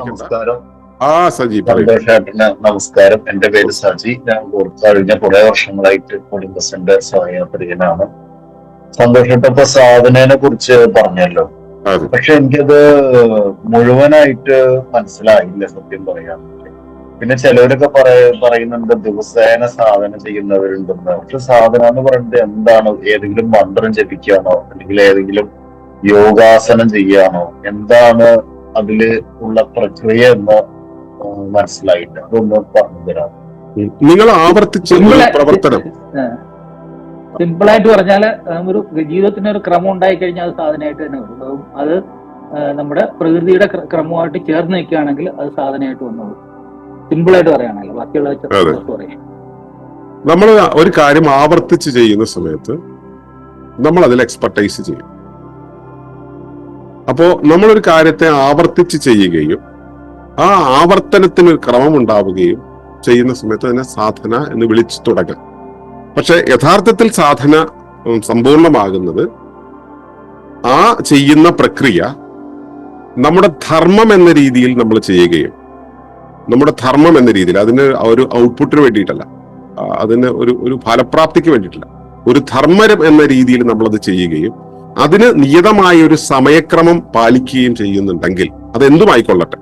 നമസ്കാരം. ആ സജി നമസ്കാരം. എന്റെ പേര് സജി. ഞാൻ കഴിഞ്ഞ കുറെ വർഷങ്ങളായിട്ട് കുടുംബസിന്റെ സഹായപ്രിയനാണ് സന്തോഷപ്പെട്ട സാധനനെ കുറിച്ച് പറഞ്ഞല്ലോ. പക്ഷെ എനിക്കത് മുഴുവനായിട്ട് മനസ്സിലായില്ല സത്യം പറയാ പിന്നെ ചിലവരൊക്കെ പറയ പറയുന്നുണ്ട് ദിവസേന സാധന ചെയ്യുന്നവരുണ്ടെന്ന്. പക്ഷെ സാധന എന്ന് പറയുന്നത് എന്താണ്? ഏതെങ്കിലും മന്ത്രം ജപിക്കുകയാണോ അല്ലെങ്കിൽ ഏതെങ്കിലും യോഗാസനം ചെയ്യാണോ എന്താണ് അതിൽ ഉള്ള പ്രക്രിയ എന്ന് മനസ്സിലായിട്ട് മനസ്സിലായില്ല. അതൊന്ന് പറഞ്ഞു തരാം നിങ്ങൾ ആവർത്തിച്ച പ്രവർത്തനം. സിമ്പിൾ ആയിട്ട് പറഞ്ഞാൽ ഒരു ജീവിതത്തിന് ഒരു ക്രമം ഉണ്ടായി കഴിഞ്ഞാൽ അത് സാധനമായിട്ട് തന്നെ വരും. അതും അത് നമ്മുടെ പ്രകൃതിയുടെ ക്രമമായിട്ട് ചേർന്ന് നിൽക്കുകയാണെങ്കിൽ അത് സാധനമായിട്ട് വന്നോളൂ. സിമ്പിൾ ആയിട്ട് പറയുകയാണല്ലോ ബാക്കിയുള്ള. പറയാം. നമ്മൾ ഒരു കാര്യം ആവർത്തിച്ച് ചെയ്യുന്ന സമയത്ത് നമ്മൾ അതിൽ എക്സ്പെർട്ടൈസ് ചെയ്യും. അപ്പോ നമ്മളൊരു കാര്യത്തെ ആവർത്തിച്ച് ചെയ്യുകയും ആ ആവർത്തനത്തിന് ഒരു ക്രമം ഉണ്ടാവുകയും ചെയ്യുന്ന സമയത്ത് അതിനെ സാധന എന്ന് വിളിച്ചു തുടങ്ങാം. പക്ഷെ യഥാർത്ഥത്തിൽ സാധന സമ്പൂർണമാകുന്നത് ആ ചെയ്യുന്ന പ്രക്രിയ നമ്മുടെ ധർമ്മം എന്ന രീതിയിൽ നമ്മൾ ചെയ്യുകയും നമ്മുടെ ധർമ്മം എന്ന രീതിയിൽ അതിന് ഒരു ഔട്ട്പുട്ടിന് വേണ്ടിയിട്ടല്ല. അതിന് ഒരു ഒരു ഫലപ്രാപ്തിക്ക് വേണ്ടിയിട്ടില്ല. ഒരു ധർമ്മരം എന്ന രീതിയിൽ നമ്മളത് ചെയ്യുകയും അതിന് നിയതമായ ഒരു സമയക്രമം പാലിക്കുകയും ചെയ്യുന്നുണ്ടെങ്കിൽ അതെന്തുമായിക്കൊള്ളട്ടെ?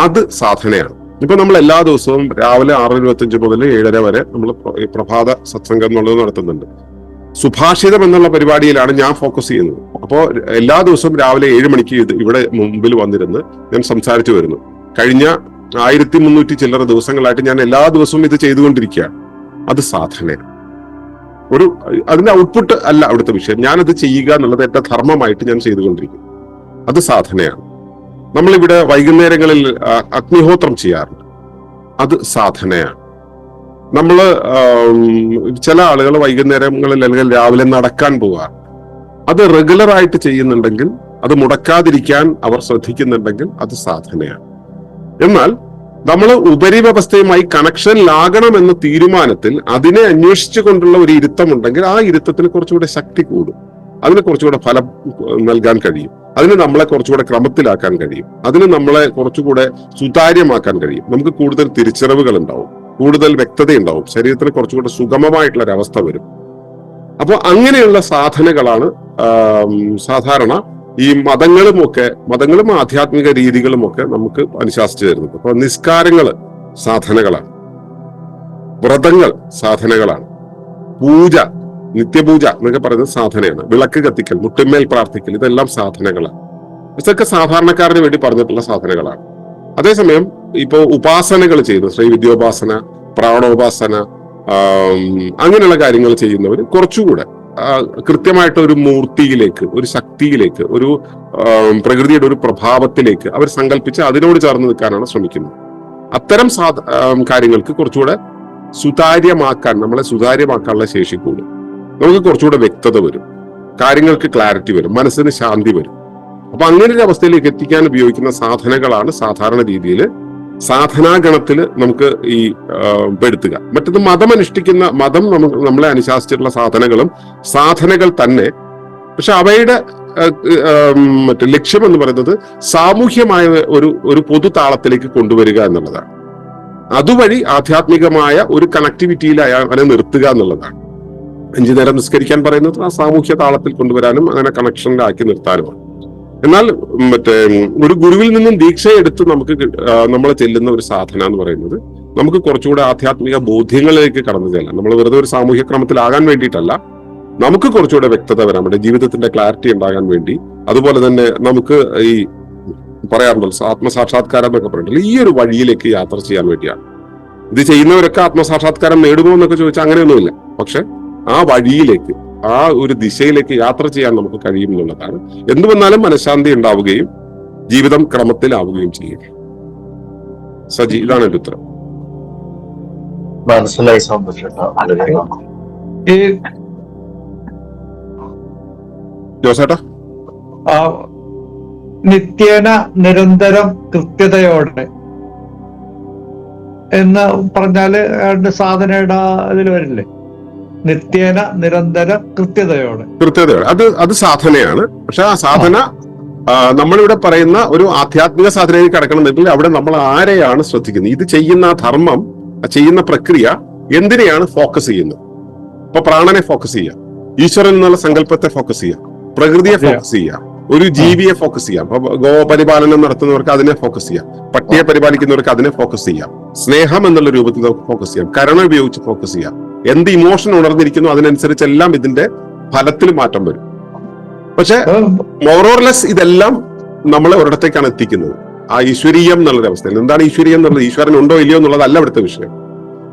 അത് സാധനയാണ്. ഇപ്പൊ നമ്മൾ എല്ലാ ദിവസവും രാവിലെ ആറ് ഇരുപത്തഞ്ച് മുതൽ ഏഴര വരെ നമ്മൾ പ്രഭാത സത്സംഗം എന്നുള്ളത് നടത്തുന്നുണ്ട്. സുഭാഷിതം എന്നുള്ള പരിപാടിയിലാണ് ഞാൻ ഫോക്കസ് ചെയ്യുന്നത്. അപ്പോൾ എല്ലാ ദിവസവും രാവിലെ ഏഴ് മണിക്ക് ഇവിടെ മുമ്പിൽ വന്നിരുന്ന് ഞാൻ സംസാരിച്ചു വരുന്നു. കഴിഞ്ഞ ആയിരത്തി മുന്നൂറ്റി ചില്ലറ ദിവസങ്ങളായിട്ട് ഞാൻ എല്ലാ ദിവസവും ഇത് ചെയ്തുകൊണ്ടിരിക്കുകയാണ്. അത് സാധനയാണ്. ഒരു അതിന്റെ ഔട്ട്പുട്ട് അല്ല അവിടുത്തെ വിഷയം. ഞാനത് ചെയ്യുക എന്നുള്ളത് എന്റെ ധർമ്മമായിട്ട് ഞാൻ ചെയ്തുകൊണ്ടിരിക്കും അത് സാധനയാണ്. നമ്മളിവിടെ വൈകുന്നേരങ്ങളിൽ അഗ്നിഹോത്രം ചെയ്യാറുണ്ട്. അത് സാധനയാണ്. നമ്മൾ ചില ആളുകൾ വൈകുന്നേരങ്ങളിൽ അല്ലെങ്കിൽ രാവിലെ നടക്കാൻ പോകാറുണ്ട് അത് റെഗുലർ ആയിട്ട് ചെയ്യുന്നുണ്ടെങ്കിൽ അത് മുടക്കാതിരിക്കാൻ അവർ ശ്രദ്ധിക്കുന്നുണ്ടെങ്കിൽ അത് സാധനയാണ്. എന്നാൽ നമ്മൾ ഉപരിവ്യവസ്ഥയുമായി കണക്ഷനിലാകണം എന്ന തീരുമാനത്തിൽ അതിനെ അന്വേഷിച്ചു കൊണ്ടുള്ള ഒരു ഇരുത്തമുണ്ടെങ്കിൽ ആ ഇരുത്തത്തിന് കുറച്ചുകൂടെ ശക്തി കൂടും. അതിന് കുറച്ചുകൂടെ ഫലം നൽകാൻ കഴിയും. അതിന് നമ്മളെ കുറച്ചുകൂടെ ക്രമത്തിലാക്കാൻ കഴിയും. അതിന് നമ്മളെ കുറച്ചുകൂടെ സുതാര്യമാക്കാൻ കഴിയും. നമുക്ക് കൂടുതൽ തിരിച്ചറിവുകൾ ഉണ്ടാവും. കൂടുതൽ വ്യക്തത ഉണ്ടാവും. ശരീരത്തിന് കുറച്ചുകൂടെ സുഗമമായിട്ടുള്ള ഒരു അവസ്ഥ വരും. അപ്പോൾ അങ്ങനെയുള്ള സാധനകളാണ് സാധാരണ ഈ മതങ്ങളുമൊക്കെ മതങ്ങളും ആധ്യാത്മിക രീതികളുമൊക്കെ നമുക്ക് അനുശാസിച്ചു തരുന്നത് അപ്പൊ നിസ്കാരങ്ങൾ സാധനകളാണ്. വ്രതങ്ങൾ സാധനകളാണ്. പൂജ നിത്യപൂജ എന്നൊക്കെ പറയുന്നത് സാധനയാണ്. വിളക്ക് കത്തിക്കൽ മുട്ടിന്മേൽ പ്രാർത്ഥിക്കൽ ഇതെല്ലാം സാധനങ്ങളാണ് ഇതൊക്കെ സാധാരണക്കാരന് വേണ്ടി പറഞ്ഞിട്ടുള്ള സാധനങ്ങളാണ് അതേസമയം ഇപ്പോൾ ഉപാസനകൾ ചെയ്യുന്നു ശ്രീവിദ്യോപാസന പ്രാണോപാസന അങ്ങനെയുള്ള കാര്യങ്ങൾ ചെയ്യുന്നവർ കുറച്ചുകൂടെ കൃത്യമായിട്ട് ഒരു മൂർത്തിയിലേക്ക് ഒരു ശക്തിയിലേക്ക് ഒരു പ്രകൃതിയുടെ ഒരു പ്രഭാവത്തിലേക്ക് അവർ സങ്കല്പിച്ച് അതിനോട് ചേർന്ന് നിൽക്കാനാണ് ശ്രമിക്കുന്നത്. അത്തരം സാധ കാര്യങ്ങൾക്ക് കുറച്ചുകൂടെ സുതാര്യമാക്കാൻ നമ്മളെ സുതാര്യമാക്കാനുള്ള ശേഷി കൂടും. നമുക്ക് കുറച്ചുകൂടെ വ്യക്തത വരും. കാര്യങ്ങൾക്ക് ക്ലാരിറ്റി വരും. മനസ്സിന് ശാന്തി വരും. അപ്പൊ അങ്ങനെ ഒരു അവസ്ഥയിലേക്ക് എത്തിക്കാൻ ഉപയോഗിക്കുന്ന സാധനങ്ങളാണ് സാധാരണ രീതിയിൽ സാധനാഗണത്തിൽ നമുക്ക് ഈ പെടുത്തുക. മറ്റത് മതം അനുഷ്ഠിക്കുന്ന മതം നമുക്ക് നമ്മളെ അനുശാസിച്ചിട്ടുള്ള സാധനകളും സാധനകൾ തന്നെ. പക്ഷെ അവയുടെ മറ്റേ ലക്ഷ്യം എന്ന് പറയുന്നത് സാമൂഹ്യമായ ഒരു ഒരു പൊതു താളത്തിലേക്ക് കൊണ്ടുവരിക എന്നുള്ളതാണ്. അതുവഴി ആധ്യാത്മികമായ ഒരു കണക്ടിവിറ്റിയിൽ അവനെ നിർത്തുക എന്നുള്ളതാണ്. അഞ്ചു നേരം നിസ്കരിക്കാൻ പറയുന്നത് ആ സാമൂഹ്യ താളത്തിൽ കൊണ്ടുവരാനും അങ്ങനെ കണക്ഷനിലാക്കി നിർത്താനുമാണ്. എന്നാൽ മറ്റേ ഒരു ഗുരുവിൽ നിന്നും ദീക്ഷ എടുത്ത് നമുക്ക് നമ്മളെ ചെല്ലുന്ന ഒരു സാധന എന്ന് പറയുന്നത് നമുക്ക് കുറച്ചുകൂടെ ആധ്യാത്മിക ബോധ്യങ്ങളിലേക്ക് കടന്നു ചെല്ലാം. നമ്മൾ വെറുതെ ഒരു സാമൂഹ്യ ക്രമത്തിലാകാൻ വേണ്ടിയിട്ടല്ല. നമുക്ക് കുറച്ചുകൂടെ വ്യക്തത വരാൻ വേണ്ടി ജീവിതത്തിന്റെ ക്ലാരിറ്റി ഉണ്ടാകാൻ വേണ്ടി. അതുപോലെ തന്നെ നമുക്ക് ഈ പറയാറുണ്ടല്ലോ ആത്മസാക്ഷാത്കാരം എന്നൊക്കെ പറഞ്ഞിട്ടില്ല ഈ ഒരു വഴിയിലേക്ക് യാത്ര ചെയ്യാൻ വേണ്ടിയാണ്. ഇത് ചെയ്യുന്നവരൊക്കെ ആത്മസാക്ഷാത്കാരം നേടുമോ എന്നൊക്കെ ചോദിച്ചാൽ അങ്ങനെയൊന്നുമില്ല. പക്ഷെ ആ വഴിയിലേക്ക് ആ ഒരു ദിശയിലേക്ക് യാത്ര ചെയ്യാൻ നമുക്ക് കഴിയും എന്നുള്ളതാണ്. എന്തു വന്നാലും മനഃശാന്തി ഉണ്ടാവുകയും ജീവിതം ക്രമത്തിലാവുകയും ചെയ്യും സജി ഇതാണ് എന്റെ ഉത്തരം. മനസ്സിലായി ജോസേട്ടാ? ആ, നിത്യേന നിരന്തരം കൃത്യതയോടെ എന്ന് പറഞ്ഞാൽ സാധനയുടെ ഇതിൽ വരില്ലേ? നിത്യേന നിരന്തര കൃത്യതയോടെ. കൃത്യതയോടെ. അത് അത് സാധനയാണ്. പക്ഷെ ആ സാധന നമ്മളിവിടെ പറയുന്ന ഒരു ആധ്യാത്മിക സാധനയിലേക്ക് കടക്കണമെന്നുണ്ടെങ്കിൽ അവിടെ നമ്മൾ ആരെയാണ് ശ്രദ്ധിക്കുന്നത്? ഇത് ചെയ്യുന്ന ധർമ്മം ചെയ്യുന്ന പ്രക്രിയ എന്തിനെയാണ് ഫോക്കസ് ചെയ്യുന്നത്? ഇപ്പൊ പ്രാണനെ ഫോക്കസ് ചെയ്യാം ഈശ്വരൻ എന്നുള്ള സങ്കല്പത്തെ ഫോക്കസ് ചെയ്യാം പ്രകൃതിയെ ഫോക്കസ് ചെയ്യാം ഒരു ജീവിയെ ഫോക്കസ് ചെയ്യാം അപ്പൊ ഗോപരിപാലനം നടത്തുന്നവർക്ക് അതിനെ ഫോക്കസ് ചെയ്യാം പട്ടിയെ പരിപാലിക്കുന്നവർക്ക് അതിനെ ഫോക്കസ് ചെയ്യാം സ്നേഹം എന്നുള്ള രൂപത്തിൽ നമുക്ക് ഫോക്കസ് ചെയ്യാം. കരുണ ഉപയോഗിച്ച് ഫോക്കസ് ചെയ്യാം എന്ത് ഇമോഷൻ ഉണർന്നിരിക്കുന്നു അതിനനുസരിച്ചെല്ലാം ഇതിന്റെ ഫലത്തിൽ മാറ്റം വരും. പക്ഷെ മോറോർലെസ് ഇതെല്ലാം നമ്മളെ ഒരിടത്തേക്കാണ് എത്തിക്കുന്നത്. ആ ഈശ്വരീയം എന്നുള്ള അവസ്ഥയിൽ. എന്താണ് ഈശ്വരീയം എന്നുള്ളത്? ഈശ്വരൻ ഉണ്ടോ ഇല്ലയോ എന്നുള്ളതല്ല ഇവിടുത്തെ വിഷയം.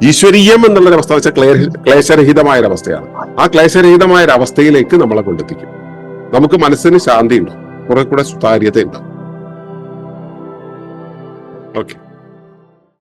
ഈശ്വരീയം എന്നുള്ളൊരവസ്ഥ വെച്ചാൽ ക്ലേ ക്ലേശരഹിതമായ ഒരവസ്ഥയാണ് ആ ക്ലേശരഹിതമായ ഒരു അവസ്ഥയിലേക്ക് നമ്മളെ കൊണ്ടെത്തിക്കും. നമുക്ക് മനസ്സിന് ശാന്തി ഉണ്ടാവും കുറെ കൂടെ സുതാര്യത ഉണ്ടാവും ഓക്കെ